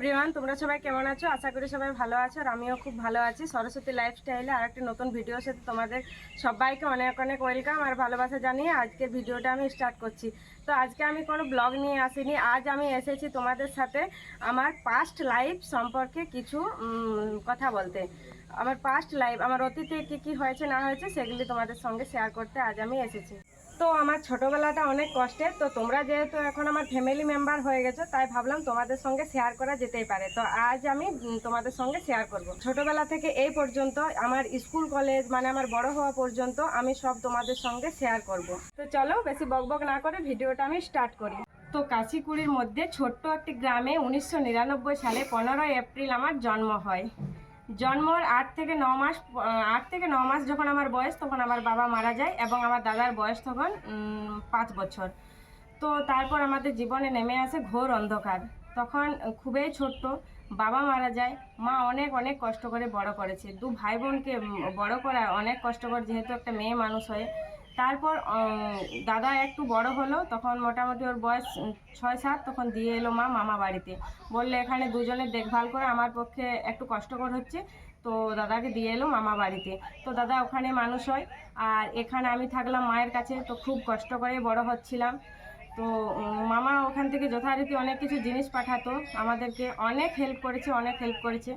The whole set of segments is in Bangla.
এভরিওয়ান তোমরা সবাই কেমন আছো? আশা করি সবাই ভালো আছো আর আমিও খুব ভালো আছি। সরস্বতী লাইফস্টাইলে আর একটা নতুন ভিডিওর সাথে তোমাদের সবাইকে অনেক অনেক ওয়েলকাম আর ভালোবাসা জানিয়ে আজকে ভিডিওটা আমি স্টার্ট করছি। তো আজকে আমি কোনো ব্লগ নিয়ে আসিনি, আজ আমি এসেছি তোমাদের সাথে আমার পাস্ট লাইফ সম্পর্কে কিছু কথা বলতে। আমার পাস্ট লাইফ আমার অতীতে কী কী হয়েছে না হয়েছে সেগুলি তোমাদের সঙ্গে শেয়ার করতে আজ আমি এসেছি। তো আমার ছোটবেলাটা অনেক কষ্টের। তো তোমরা যেহেতু এখন আমার ফ্যামিলি মেম্বার হয়ে গেছো, তাই ভাবলাম তোমাদের সঙ্গে শেয়ার করা যেতেই পারে। তো আজ আমি তোমাদের সঙ্গে শেয়ার করব। ছোটবেলা থেকে এই পর্যন্ত আমার স্কুল কলেজ মানে আমার বড় হওয়া পর্যন্ত আমি সব তোমাদের সঙ্গে শেয়ার করব। তো চলো বেশি বকবক না করে ভিডিওটা আমি স্টার্ট করি। তো কাশিকুড়ির মধ্যে ছোট্ট একটি গ্রামে উনিশশো নিরানব্বই সালে পনেরোই এপ্রিল আমার জন্ম হয়। জন্মর আট থেকে ন মাস আট থেকে ন মাস যখন আমার বয়স, তখন আমার বাবা মারা যায় এবং আমার দাদার বয়স তখন পাঁচ বছর। তো তারপর আমাদের জীবনে নেমে আসে ঘোর অন্ধকার। তখন খুবই ছোট্ট, বাবা মারা যায়। মা অনেক অনেক কষ্ট করে বড় করেছে। দু ভাই বোনকে বড় করা অনেক কষ্টকর, যেহেতু একটা মেয়ে মানুষ হয়ে তারপর দাদা একটু বড় হলো, তখন মোটামুটি ওর বয়স ছয় সাত, তখন দিয়ে এলো মা মামা বাড়িতে। বললে এখানে দুজনের দেখভাল করে আমার পক্ষে একটু কষ্টকর হচ্ছে, তো দাদাকে দিয়ে এলো মামা বাড়িতে। তো দাদা ওখানে মানুষ হয়, আর এখানে আমি থাকলাম মায়ের কাছে, তো খুব কষ্ট করে বড় হচ্ছিলাম। তো মামা ওখান থেকে যথারীতি অনেক কিছু জিনিস পাঠাতো, আমাদেরকে অনেক হেল্প করেছে, অনেক হেল্প করেছে।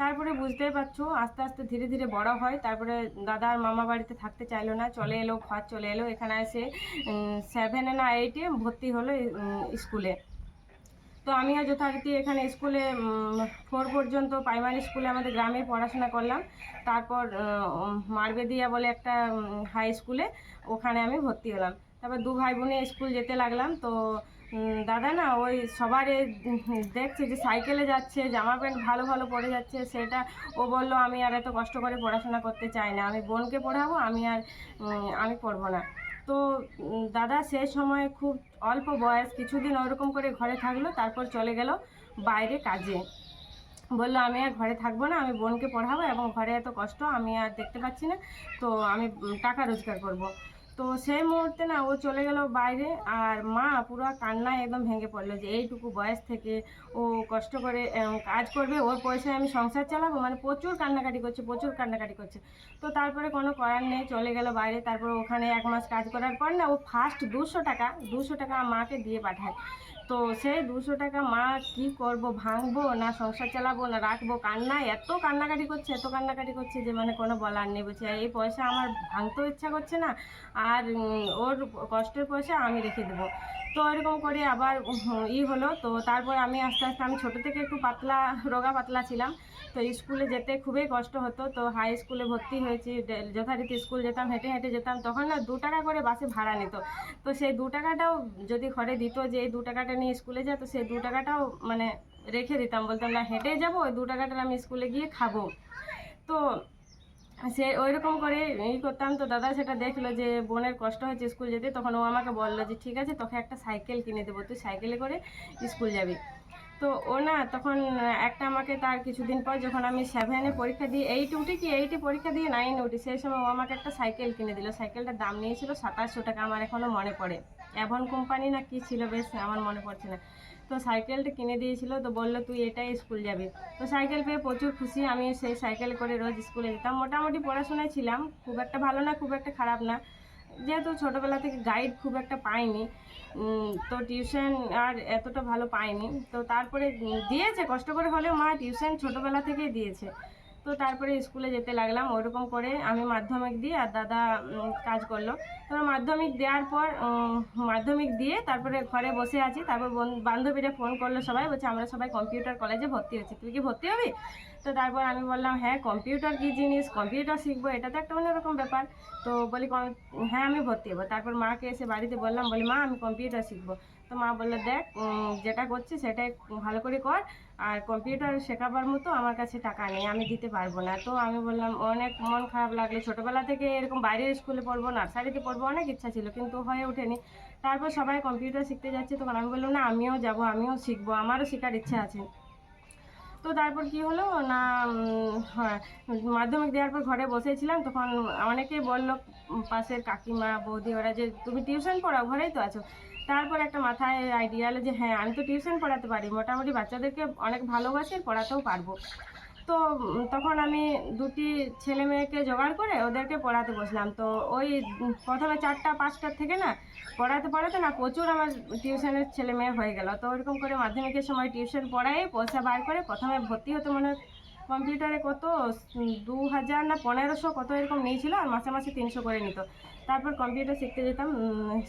তারপরে বুঝতেই পারছ, আস্তে আস্তে ধীরে ধীরে বড় হয়। তারপরে দাদা আর মামা বাড়িতে থাকতে চাইলো না, চলে এলো ঘর চলে এলো। এখানে এসে সেভেনে না এইটে ভর্তি হলো স্কুলে। তো আমিও যথারীতি এখানে স্কুলে ফোর পর্যন্ত প্রাইমারি স্কুলে আমাদের গ্রামে পড়াশোনা করলাম। তারপর মারবেদিয়া বলে একটা হাই স্কুলে ওখানে আমি ভর্তি হলাম। তারপর দু ভাই বোনে স্কুল যেতে লাগলাম। তো দাদা না, ওই সবারে দেখছে যে সাইকেলে যাচ্ছে, জামা প্যান্ট ভালো ভালো পরে যাচ্ছে, সেটা ও বলল, আমি আর এত কষ্ট করে পড়াশোনা করতে চাই না, আমি বোনকে পড়াবো, আমি আর আমি পড়ব না তো দাদা সে সময় খুব অল্প বয়স, কিছুদিন ওরকম করে ঘরে থাকল, তারপর চলে গেল বাইরে কাজে বলল, আমি আর ঘরে থাকব না, আমি বোনকে পড়াবো এবং ঘরে এত কষ্ট, আমি আর দেখতে পাচ্ছি না, তো আমি টাকা রোজগার করব। তো সেই মুহূর্তে না ও চলে গেল বাইরে আর মা পুরো কান্নায় একদম ভেঙে পড়ল যে এইটুকু বয়স থেকে ও কষ্ট করে কাজ করবে, ওর পয়সায় আমি সংসার চালাবো? মানে প্রচুর কান্নাকাটি করছে, প্রচুর কান্নাকাটি করছে। তো তারপরে কোনো করার নেই, চলে গেল বাইরে। তারপর ওখানে এক মাস কাজ করার পর না ও ফার্স্ট দুশো টাকা দুশো টাকা মাকে দিয়ে পাঠায়। তো সেই দুশো টাকা, মা, কি করব? ভাঙবো না, সংসার চালাবো না, রাখব কান্না এত কান্নাকাটি করছে, এত কান্নাকাটি করছে যে মানে কোনো বলার নেই। বলছে, এই পয়সা আমার ভাঙতেও ইচ্ছা করছে না, আর ওর কষ্টের পয়সা আমি রেখে দেবো। তো এরকম করে আবার ই হলো। তো তারপর আমি আস্তে আস্তে, আমি ছোটো থেকে একটু পাতলা, রোগা পাতলা ছিলাম। তো স্কুলে যেতে খুবই কষ্ট হতো। তো হাই স্কুলে ভর্তি হয়েছি যথারীতি স্কুল যেতাম, হেঁটে হেঁটে যেতাম। তখন না দু টাকা করে বাসে ভাড়া নিত। তো সেই দু টাকাটাও যদি ঘরে দিত, যে এই দু টাকাটা নিয়ে স্কুলে যায়, তো সেই দু টাকাটাও মানে রেখে দিতাম। বলতাম, না হেঁটে যাব, ওই দু টাকাটা আমি স্কুলে গিয়ে খাব। তো সে ওই রকম করে ই করতাম। তো দাদা সেটা দেখল যে বোনের কষ্ট হচ্ছে স্কুল যেতে, তখন ও আমাকে বলল যে, ঠিক আছে, তোকে একটা সাইকেল কিনে দেবো, তুই সাইকেলে করে স্কুল যাবি। তো ও না, তখন একটা আমাকে তার কিছুদিন পর যখন আমি সেভেনে পরীক্ষা দিয়ে এইট উঠি কি এইটে পরীক্ষা দিয়ে নাইন উঠি, সেই সময় ও আমাকে একটা সাইকেল কিনে দিল। সাইকেলটার দাম নিয়েছিল সাতাশশো টাকা, আমার এখনও মনে পড়ে। অ্যাভন কোম্পানি না কি ছিল বেশ আমার মনে পড়ছে না। তো সাইকেলটা কিনে দিয়েছিল, তো বলল, তুই এটাই স্কুল যাবি। তো সাইকেল পেয়ে প্রচুর খুশি, আমি সেই সাইকেল করে রোজ স্কুলে যেতাম। মোটামুটি পড়াশোনায় ছিলাম, খুব একটা ভালো না, খুব একটা খারাপ না। যেহেতু ছোটোবেলা থেকে গাইড খুব একটা পাইনি তো টিউশন আর এতটা ভালো পাইনি। তো তারপরে দিয়েছে, কষ্ট করে হলেও মা টিউশন ছোটোবেলা থেকেই দিয়েছে। তো তারপরে স্কুলে যেতে লাগলাম, ওরকম করে আমি মাধ্যমিক দিয়ে আর দাদা কাজ করল। তারপর মাধ্যমিক দেওয়ার পর মাধ্যমিক দিয়ে তারপরে ঘরে বসে আছি। তারপর বন- বান্ধবীরা ফোন করল সবাই, বলছে আমরা সবাই কম্পিউটার কলেজে ভর্তি হচ্ছি তুই কি ভর্তি হবি? তো তারপর আমি বললাম হ্যাঁ কম্পিউটার কী জিনিস? কম্পিউটার শিখব, এটা তো একটা অন্যরকম ব্যাপার। তো বলি, "কম- হ্যাঁ আমি ভর্তি হব। তারপর মাকে এসে বাড়িতে বললাম, বলি, মা, আমি কম্পিউটার শিখব। তো মা বলল, দেখ যেটা করছি সেটাই ভালো করে কর আর কম্পিউটার শেখাবার মতো আমার কাছে টাকা নেই, আমি দিতে পারব না। তো আমি বললাম, অনেক মন খারাপ লাগল। ছোটোবেলা থেকে এরকম বাইরের স্কুলে পড়ব নার্সারিতে পড়ব, অনেক ইচ্ছা ছিল, কিন্তু হয়ে ওঠেনি। তারপর সবাই কম্পিউটার শিখতে যাচ্ছে, তখন আমি বললাম, না, আমিও যাব, আমিও শিখব, আমারও শেখার ইচ্ছা আছে। তো তারপর কি হলো? না হ্যাঁ মাধ্যমিক দেওয়ার পর ঘরে বসেছিলাম, তখন অনেকেই বলল পাশের কাকিমা, বৌদি, ওরা যে, তুমি টিউশন পড়াও, ঘরেই তো আছো? তারপর একটা মাথায় আইডিয়া এলো যে হ্যাঁ আমি তো টিউশন পড়াতে পারি। মোটামুটি বাচ্চাদেরকে অনেক ভালোবাসি, পড়াতেও পারব। তো তখন আমি দুটি ছেলে মেয়েকে জোগাড় করে ওদেরকে পড়াতে বসলাম। তো ওই প্রথমে চারটা, পাঁচটার থেকে না, পড়াতে পড়াতে না প্রচুর আমার টিউশনের ছেলে মেয়ে হয়ে গেল। তো ওরকম করে মাধ্যমিকের সময় টিউশন পড়াই পয়সা বার করে প্রথমে ভর্তি হতে মনে হয় কম্পিউটারে কত? দু হাজার না পনেরোশো কত এরকম নিয়েছিল আর মাসে মাসে তিনশো করে নিত। তারপর কম্পিউটার শিখতে যেতাম।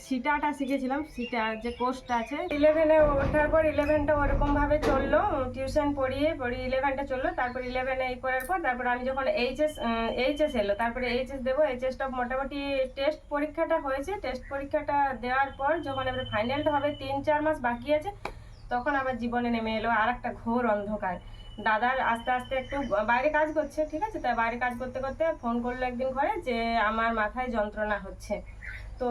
সিটাটা শিখেছিলাম। সিটা যে কোর্সটা আছে ইলেভেনে ওঠার পর ইলেভেনটা ওরকমভাবে চলল। টিউশন পড়িয়ে পড়িয়ে ইলেভেনটা চলল। তারপর ইলেভেনে এই করার পর, তারপর আমি যখন এইচএস এইচএস এলো, তারপরে এইচএস দেবো। এইচএসটা মোটামুটি টেস্ট পরীক্ষাটা হয়েছে। টেস্ট পরীক্ষাটা দেওয়ার পর যখন এবার ফাইনালটা হবে, তিন চার মাস বাকি আছে, তখন আবার জীবনে নেমে এলো আর একটা ঘোর অন্ধকার। দাদার আস্তে আস্তে একটু বাইরে কাজ করছে, ঠিক আছে? তাই বাইরে কাজ করতে করতে ফোন করল একদিন ঘরে যে আমার মাথায় যন্ত্রণা হচ্ছে। তো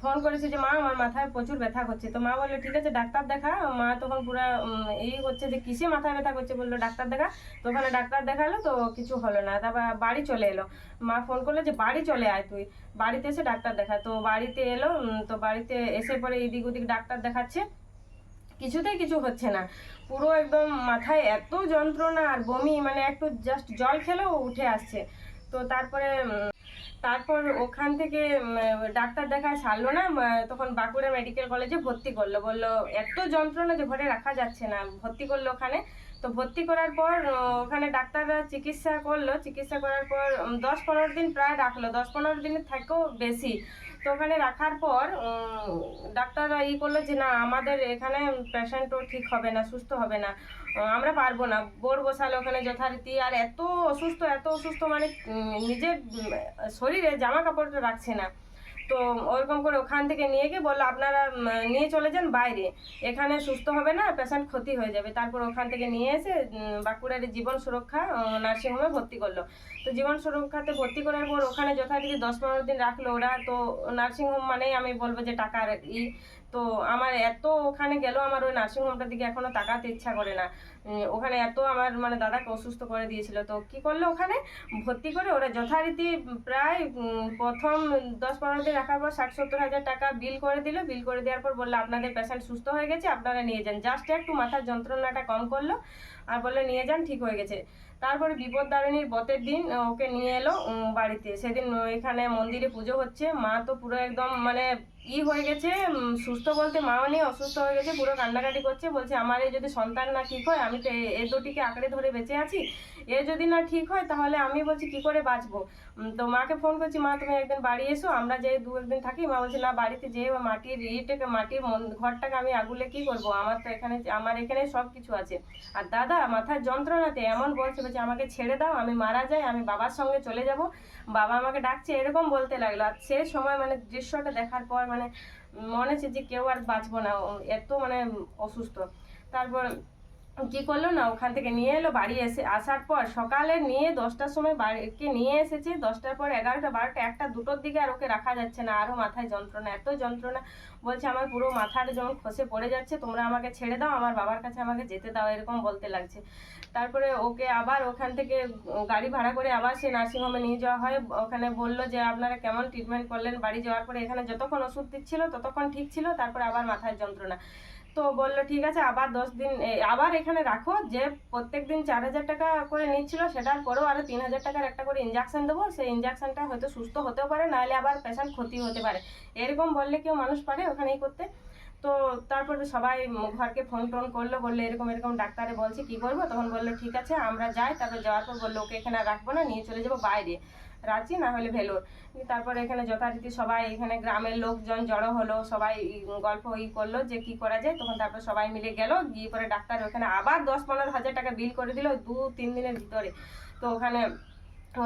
ফোন করেছে যে, মা, আমার মাথায় প্রচুর ব্যথা করছে। তো মা বলল, ঠিক আছে, ডাক্তার দেখা। মা তখন পুরো এই হচ্ছে যে, কিসে মাথায় ব্যথা করছে বলল, ডাক্তার দেখা। তো ওখানে ডাক্তার দেখাল, তো কিছু হলো না। তারপর বাড়ি চলে এলো। মা ফোন করল যে, বাড়ি চলে আয় তুই। বাড়িতে এসে ডাক্তার দেখা। তো বাড়িতে এলো তো বাড়িতে এসে পরে এদিক ওদিক ডাক্তার দেখাচ্ছে। কিছুতেই কিছু হচ্ছে না। পুরো একদম মাথায় এত যন্ত্রণা আর বমি মানে একটু জাস্ট জল খেলেও উঠে আসছে। তো তারপরে তারপর ওখান থেকে ডাক্তার দেখায় সারলো না তখন বাঁকুড়া মেডিকেল কলেজে ভর্তি করল। বলল, এত যন্ত্রণা যে ঘরে রাখা যাচ্ছে না। ভর্তি করল ওখানে। তো ভর্তি করার পর ওখানে ডাক্তাররা চিকিৎসা করল। চিকিৎসা করার পর দশ পনেরো দিন প্রায় রাখল। দশ পনেরো দিনের থেকেও বেশি। তো ওখানে রাখার পর ডাক্তাররা ই করল যে, না, আমাদের এখানে পেশেন্টও ঠিক হবে না, সুস্থ হবে না। আমরা পারব না। বোর বসালো ওখানে যথারীতি। আর এত অসুস্থ এত অসুস্থ মানে নিজের শরীরে জামা কাপড়টা রাখছে না। তো ওরকম করে ওখান থেকে নিয়ে গিয়ে বলল, আপনারা নিয়ে চলে যান বাইরে। এখানে সুস্থ হবে না পেশেন্ট ক্ষতি হয়ে যাবে। তারপর ওখান থেকে নিয়ে এসে বাঁকুড়ার জীবন সুরক্ষা নার্সিংহোমে ভর্তি করল। তো জীবন সুরক্ষাতে ভর্তি করার পর ওখানে যথারীতি দশ পনেরো দিন রাখল ওরা। তো নার্সিংহোম মানেই আমি বলব যে টাকার ই। তো আমার এত ওখানে গেল, আমার ওই নার্সিংহোমটার দিকে এখনও তাকাতে ইচ্ছা করে না। ওখানে এত আমার মানে দাদাকে অসুস্থ করে দিয়েছিল। তো কি করল ওখানে? ভর্তি করে ওরা যথারীতি প্রায় প্রথম দশ পনেরো দিন রাখার পর ষাট সত্তর হাজার টাকা বিল করে দিল। বিল করে দেওয়ার পর বলল, আপনাদের পেশেন্ট সুস্থ হয়ে গেছে, আপনারা নিয়ে যান। জাস্ট একটু মাথার যন্ত্রণাটা কম করল, আর বলল, নিয়ে যান, ঠিক হয়ে গেছে। তারপরে বিপদদারিণীর বতের দিন ওকে নিয়ে এলো বাড়িতে। সেদিন এখানে মন্দিরে পুজো হচ্ছে। মা তো পুরো একদম মানে ই হয়ে গেছে সুস্থ বলতে মাও নিয়ে অসুস্থ হয়ে গেছে, পুরো কান্নাকাটি করছে। বলছে, আমার এই যদি সন্তান না ঠিক হয়, আমি তো এ- দুটিকে আঁকড়ে ধরে বেঁচে আছি। এ যদি না ঠিক হয়, তাহলে আমি বলছি, কি করে বাঁচবো? তো মাকে ফোন করছি, মা, তুমি একদিন বাড়ি এসো, আমরা যে দু একদিন থাকি। মা বলছে, না, বাড়িতে যে মাটির ইটাকে, মাটির ঘরটাকে আমি আগুলে কি করব? আমার তো এখানে, আমার এখানে সব কিছু আছে। আর দাদা, মাথার যন্ত্রণাতে এমন বলছে বলছে আমাকে ছেড়ে দাও, আমি মারা যাই, আমি বাবার সঙ্গে চলে যাব। বাবা আমাকে ডাকছে, এরকম বলতে লাগল। আর সে সময় মানে দৃশ্যটা দেখার পর মানে মনে হচ্ছে যে কেউ আর বাঁচবো না এত মানে অসুস্থ। তারপর কি করল না, ওখান থেকে নিয়ে এলো বাড়ি এসে, আসার পর সকালে নিয়ে দশটার সময় বাড়িকে নিয়ে এসেছে। দশটার পর এগারোটা, বারোটা, একটা দুটোর দিকে আর ওকে রাখা যাচ্ছে না আরও মাথায় যন্ত্রণা, এত যন্ত্রণা। বলছে, আমার পুরো মাথার যেমন খসে পড়ে যাচ্ছে, তোমরা আমাকে ছেড়ে দাও, আমার বাবার কাছে আমাকে যেতে দাও, এরকম বলতে লাগছে। তারপরে ওকে আবার ওখান থেকে গাড়ি ভাড়া করে আবার সে নার্সিংহোমে নিয়ে যাওয়া হয়। ওখানে বলল যে, আপনারা কেমন ট্রিটমেন্ট করলেন? বাড়ি যাওয়ার পরে এখানে যতক্ষণ ওষুধ দিচ্ছিল, ততক্ষণ ঠিক ছিল, তারপরে আবার মাথায় যন্ত্রণা। তো বলল, ঠিক আছে, আবার দশ দিন আবার এখানে রাখো। যে প্রত্যেক দিন চার হাজার টাকা করে নিচ্ছিল সেটার পরেও আরও তিন হাজার টাকার একটা করে ইঞ্জেকশন দেবো। সেই ইঞ্জেকশনটা হয়তো সুস্থ হতেও পারে, নাহলে আবার পেশেন্ট ক্ষতি হতে পারে। এরকম বললে কেউ মানুষ পারে ওখানেই করতে। তো তারপরে সবাই ঘরকে ফোন টোন করল, বলল, এরকম এরকম ডাক্তারে বলছে, কি করব? তখন বলল, ঠিক আছে, আমরা যাই। তারপর যাওয়ার পর বলল, ওকে এখানে রাখব না, নিয়ে চলে যাব বাইরে। রাঁচি না হলে ভেলোর। তারপরে এখানে যথারীতি সবাই, এখানে গ্রামের লোকজন জড়ো হলো, সবাই গল্প ই করল যে কি করা যায়। তখন তারপর সবাই মিলে গেল, গিয়ে পরে ডাক্তার ওখানে আবার দশ পনেরো হাজার টাকা বিল করে দিল দু তিন দিনের ভিতরে। তো ওখানে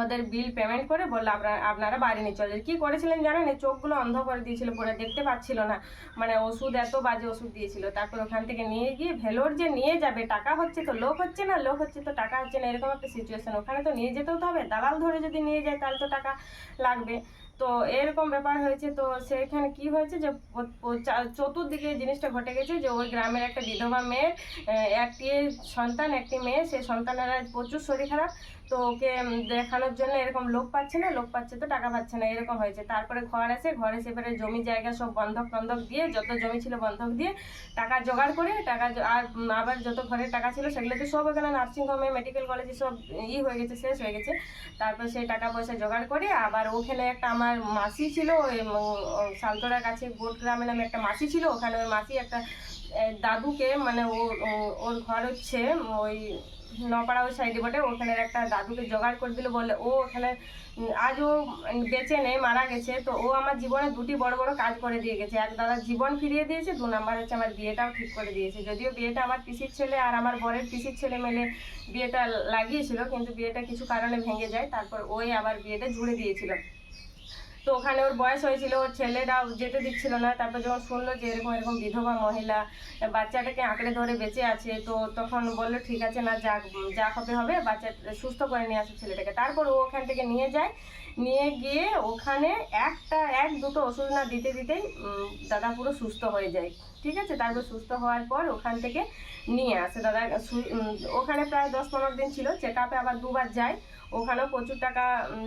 ওদের বিল পেমেন্ট করে বলল, আপনারা আপনারা বাড়ি নিয়ে চলে। কি করেছিলেন জানেন? এই চোখগুলো অন্ধ করে দিয়েছিল, পরে দেখতে পাচ্ছিল না। মানে ওষুধ, এত বাজে ওষুধ দিয়েছিল। তারপর ওখান থেকে নিয়ে গিয়ে ভেলোর যে নিয়ে যাবে, টাকা হচ্ছে তো লোক হচ্ছে না, লোক হচ্ছে তো টাকা হচ্ছে না, এরকম একটা সিচুয়েশন ওখানে তো নিয়ে যেতেও তো হবে, দালাল ধরে যদি নিয়ে যায় তাহলে তো টাকা লাগবে। তো এরকম ব্যাপার হয়েছে, তো সেখানে কি হয়েছে যে চতুর্দিকে জিনিসটা ঘটে গেছে যে, ওই গ্রামের একটা বিধবা মেয়ের একটি সন্তান, একটি মেয়ে সেই সন্তানের প্রচুর শরীর খারাপ। তো ওকে দেখানোর জন্য এরকম লোক পাচ্ছে না, লোক পাচ্ছে তো টাকা পাচ্ছে না, এরকম হয়েছে। তারপরে ঘর আসে ঘরে এসে এবারে জমি জায়গা সব বন্ধক টন্ধক দিয়ে, যত জমি ছিল বন্ধক দিয়ে টাকা জোগাড় করে, টাকা আর আবার যত ঘরের টাকা ছিল সেগুলোতে সব এখানে নার্সিংহোমে মেডিকেল কলেজে সব ই হয়ে গেছে, শেষ হয়ে গেছে। তারপর সেই টাকা পয়সা জোগাড় করে আবার ওখানে একটা আমার মাসি ছিল, ওই সালতোড়ার কাছে গোট গ্রামে নামে একটা মাসি ছিল, ওখানে ওই মাসি একটা দাদুকে মানে ও, ও- ওর ঘর হচ্ছে ওই নপাড়া ওই সাইডে বটে, ওখানে একটা দাদুকে জোগাড় করে দিল বলে ও ওখানে আজ ও বেঁচে নেই, মারা গেছে, তো ও আমার জীবনে দুটি বড় বড় কাজ করে দিয়ে গেছে। এক দাদা জীবন ফিরিয়ে দিয়েছে, দু নাম্বার হচ্ছে আমার বিয়েটাও ঠিক করে দিয়েছে। যদিও বিয়েটা আমার পিসির ছেলে আর আমার বরের পিসির ছেলে মেলে বিয়েটা লাগিয়েছিল, কিন্তু বিয়েটা কিছু কারণে ভেঙে যায়, তারপর ওই আবার বিয়েটা জুড়ে দিয়েছিল। তো ওখানে ওর বয়স হয়েছিল, ওর ছেলেরাও যেতে দিচ্ছিল না। তারপর যখন শুনলো যে এরকম এরকম বিধবা মহিলা, বাচ্চাটাকে আঁকড়ে ধরে বেঁচে আছে, তো তখন বলল, ঠিক আছে না যা যা হবে হবে, বাচ্চা সুস্থ করে নিয়ে আসো ছেলেটাকে। তারপর ও ওখান থেকে নিয়ে যায়। নিয়ে গিয়ে ওখানে একটা, এক, দুটো ওষুধ না দিতে দিতেই দাদা পুরো সুস্থ হয়ে যায়। ঠিক আছে? তারপর সুস্থ হওয়ার পর ওখান থেকে নিয়ে আসে দাদা ওখানে প্রায় দশ পনেরো দিন ছিল। চেক আপে আবার দুবার যায়। ওখানেও প্রচুর টাকা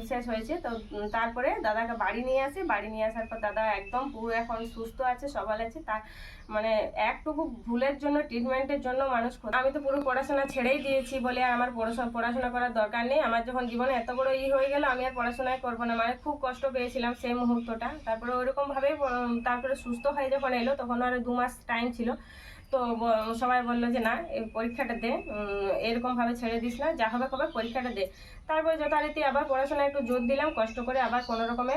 শেষ হয়েছে। তো তারপরে দাদাকে বাড়ি নিয়ে আসে। বাড়ি নিয়ে আসার পর দাদা একদম পুরো এখন সুস্থ আছে সবাই আছে। তার মানে একটুকু ভুলের জন্য ট্রিটমেন্টের জন্য মানুষ আমি তো পুরো পড়াশোনা ছেড়েই দিয়েছি বলে আর আমার পড়াশোনা পড়াশোনা করার দরকার নেই। আমার যখন জীবনে এত বড় ই হয়ে গেল, আমি আর পড়াশোনায় করব না। মানে খুব কষ্ট পেয়েছিলাম সেই মুহূর্তটা। তারপরে ওইরকমভাবেই তারপরে সুস্থ হয়ে যখন এলো, তখন আর দু মাস টাইম ছিল। তো সবাই বলল যে না, এই পরীক্ষাটা দে এরকমভাবে ছেড়ে দিস না, যা হবে কবে পরীক্ষাটা দে। তারপরে যথারীতি আবার পড়াশোনায় একটু জোর দিলাম, কষ্ট করে আবার কোনো রকমে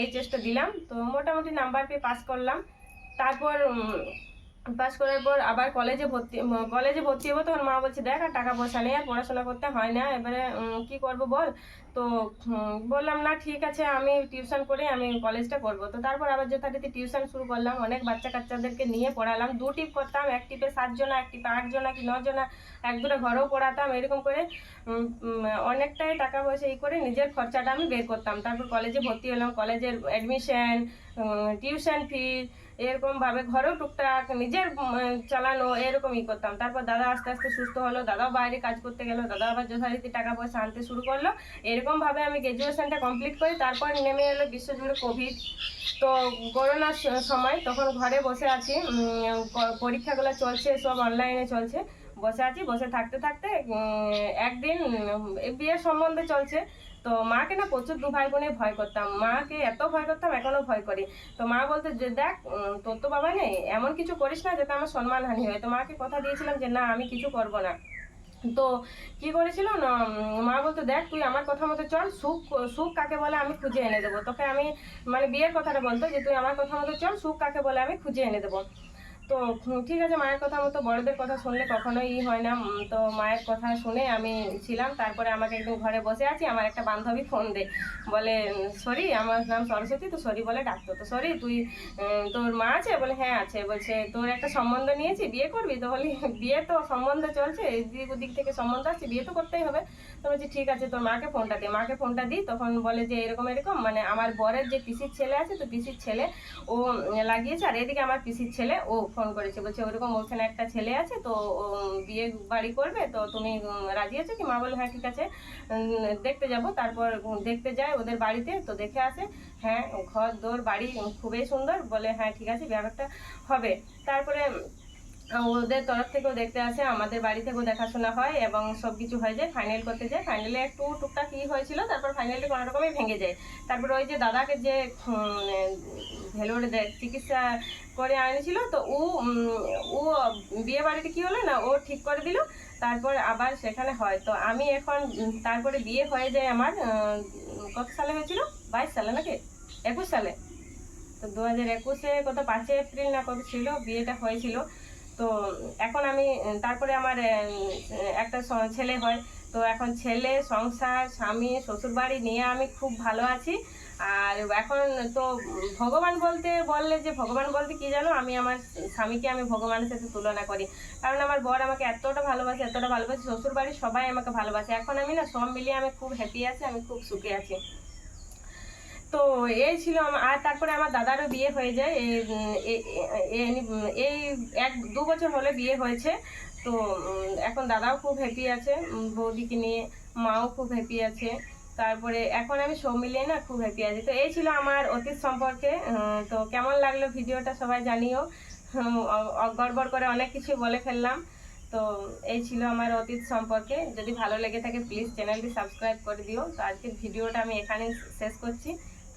এইচএসটা দিলাম। তো মোটামুটি নাম্বার পেয়ে পাস করলাম। তারপর পাস করার পর আবার কলেজে ভর্তি কলেজে ভর্তি হব তখন মা বলছে, দেখ আর টাকা পয়সা নেই, আর পড়াশোনা করতে হয় না। এবারে কি করব বল? তো বললাম, না, ঠিক আছে, আমি টিউশন করে আমি কলেজটা করব। তো তারপর আবার যথারীতি টিউশন শুরু করলাম। অনেক বাচ্চা কাচ্চাদেরকে নিয়ে পড়ালাম। দু টিপ করতাম, এক টিপে সাতজনা, এক টিপে আটজনা কি নজনা, এক দুটো ঘরেও পড়াতাম, এরকম করে অনেকটাই টাকা পয়সা এই করে নিজের খরচাটা আমি বের করতাম। তারপর কলেজে ভর্তি হলাম। কলেজের অ্যাডমিশন টিউশন ফি এরকম ভাবে ঘরেও টুকটাক নিজের চালানো এরকমই করতাম। তারপর দাদা আস্তে আস্তে সুস্থ হলো, দাদাও বাইরে কাজ করতে গেল, দাদা আবার যথারীতি টাকা পয়সা আনতে শুরু করল। এরকম ভাবে আমি গ্রাজুয়েশনটা কমপ্লিট করি তারপর নেমে এলো বিশ্বজুড়ে কোভিড তো করোনার সময় তখন ঘরে বসে আছি পরীক্ষাগুলো চলছে, সব অনলাইনে চলছে। বসে আছি, বসে থাকতে থাকতে একদিন বিয়ের সম্বন্ধে চলছে। তো মাকে না প্রচুর দু ভাই বোনে ভয় করতাম। মাকে এত ভয় করতাম, এখনও ভয় করি। তো মা বলতো যে, দেখ তোর তো বাবা নেই, এমন কিছু করিস না যাতে আমার সম্মানহানি হয়। তো মাকে কথা দিয়েছিলাম যে, না, আমি কিছু করব না। তো কি করেছিল না মা বলতো, দেখ, তুই আমার কথা মতো চল, সুখ সুখ কাকে বলে আমি খুঁজে এনে দেবো। তোকে আমি মানে বিয়ের কথাটা বলতো যে, তুই আমার কথা মতো চল, সুখ কাকে বলে আমি খুঁজে এনে দেবো। তো ঠিক আছে, মায়ের কথা মতো বড়দের কথা শুনলে কখনোই হয় না। তো মায়ের কথা শুনে আমি ছিলাম, তারপরে আমাকে একদিন ঘরে বসে আছি, আমার একটা বান্ধবী ফোন দে। বলে সরি, আমার নাম সরস্বতী, তো সরি বলে ডাকতো। তো সরি, তুই তোর মা আছে? বলে হ্যাঁ আছে। বলছে, তোর একটা সম্বন্ধ নিয়েছি, বিয়ে করবি? তো বলি, বিয়ে তো সম্বন্ধ চলছে, এদিক দিক থেকে সম্বন্ধ আসছে, বিয়ে তো করতেই হবে। তো বলছি, ঠিক আছে, তোর মাকে ফোনটা দে। মাকে ফোনটা দিই, তখন বলে যে, এরকম এরকম মানে আমার বরের যে পিসির ছেলে আছে, তো পিসির ছেলে ও লাগিয়েছে, আর এদিকে আমার পিসির ছেলে, ও ফোন করেছে। বলছে, ওরকম ওখানে একটা ছেলে আছে তো বিয়ে বাড়ি করবে তো তুমি রাজি আছো কি? মা বলে হ্যাঁ ঠিক আছে। দেখতে যাব। তারপর দেখতে যায় ওদের বাড়িতে তো দেখে আসে হ্যাঁ ঘর দোর বাড়ি খুবই সুন্দর। বলে হ্যাঁ ঠিক আছে ব্যাপারটা হবে। তারপরে ওদের তরফ থেকেও দেখতে আসে, আমাদের বাড়ি থেকেও দেখাশোনা হয় এবং সব কিছু হয়ে যায় ফাইনাল করতে যায়। ফাইনালে একটু টুকটাক ই হয়েছিল, তারপর ফাইনালটা কোনো রকমই ভেঙে যায়। তারপর ওই যে দাদাকে যে ভেলোর চিকিৎসা করে আনেছিল, তো ও ও বিয়ে বাড়িতে কী হলো না, ও ঠিক করে দিল, তারপর আবার সেখানে হয়। তো আমি এখন তারপরে বিয়ে হয়ে যায় আমার কত সালে হয়েছিল? বাইশ সালে নাকি? একুশ সালে। তো দু হাজার একুশে কত, পাঁচই এপ্রিল না কত ছিল, বিয়েটা হয়েছিল। তো এখন আমি, তারপরে আমার একটা ছেলে হয়। তো এখন ছেলে, সংসার, স্বামী, শ্বশুরবাড়ি নিয়ে আমি খুব ভালো আছি। আর এখন তো ভগবান বলতে, বললে যে ভগবান বলতে কি জানো? আমি আমার স্বামীকে আমি ভগবানের সাথে তুলনা করি। কারণ আমার বর আমাকে এতটা ভালোবাসে এতটা ভালোবাসে, শ্বশুরবাড়ির সবাই আমাকে ভালোবাসে। এখন আমি না সব মিলিয়ে আমি খুব হ্যাপি আছি, আমি খুব সুখে আছি। তো এই ছিল আর তারপরে আমার দাদারও বিয়ে হয়ে যায়। এই, এক দু বছর হলে বিয়ে হয়েছে। তো এখন দাদাও খুব হ্যাপি আছে বৌদিকে নিয়ে মাও খুব হ্যাপি আছে। তারপরে এখন আমি সব মিলিয়ে না খুব হ্যাপি আছি। তো এই ছিল আমার অতীত সম্পর্কে। তো কেমন লাগল ভিডিওটা সবাই জানিও। গড়বড় করে অনেক কিছু বলে ফেললাম। তো এই ছিল আমার অতীত সম্পর্কে। যদি ভালো লেগে থাকে প্লিজ চ্যানেলটি সাবস্ক্রাইব করে দিও। তো আজকের ভিডিওটা আমি এখানেই শেষ করছি।